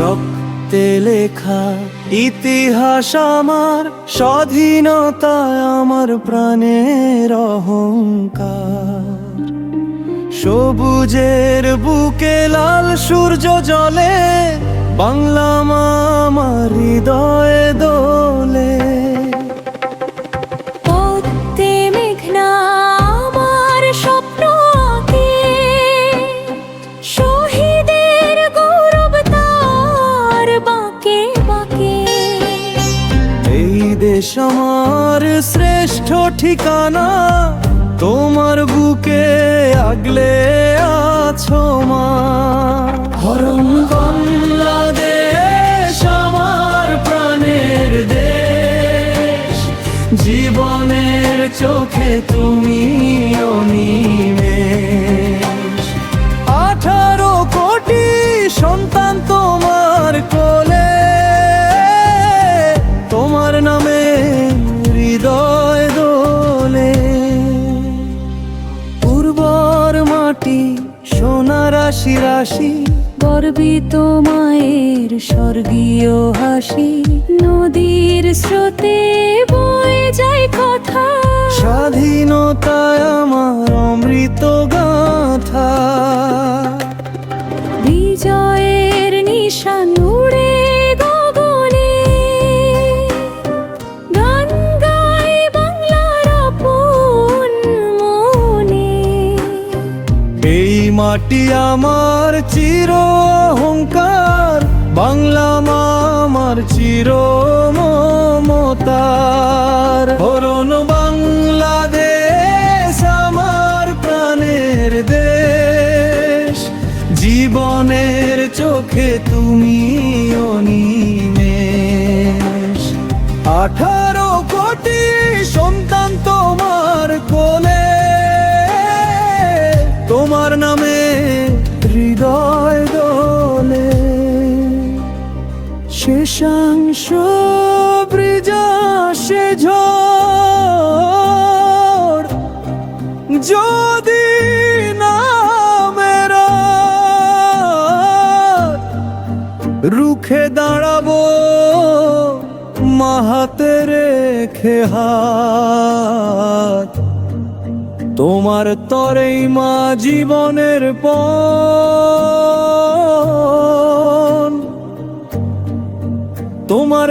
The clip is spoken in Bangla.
রক্তে লেখা ইতিহাস আমার স্বাধীনতা আমার প্রাণের অহংকার। সবুজের বুকে লাল সূর্য জলে বাংলা মা আমার হৃদয়ে দেশ আমার শ্রেষ্ঠ ঠিকানা। তোমার বুকে আগলে আছো মা। হরণ বাংলাদেশ আমার প্রাণের দেশ। জীবনের চোখে তুমি অনিমেষ মাটি সোনা রাশি। রাশি গর্বিত মায়ের স্বর্গীয় হাসি। নদীর স্রোতে বয়ে যায় কথা। স্বাধীনতায় মাটি আমার চির অহংকার, বাংলা মা আমার চির মমতার। হরণ বাংলাদেশ আমার প্রাণের দেশ, জীবনের চোখে তুমি অনিমেষ। আঠারো কোটি শেষাংশ ব্রিজাসে ঝড় যদি নামেরা রুখে দাঁড়াবো মাহাতে রেখে হাত। তোমার তরেই মা জীবনের পণ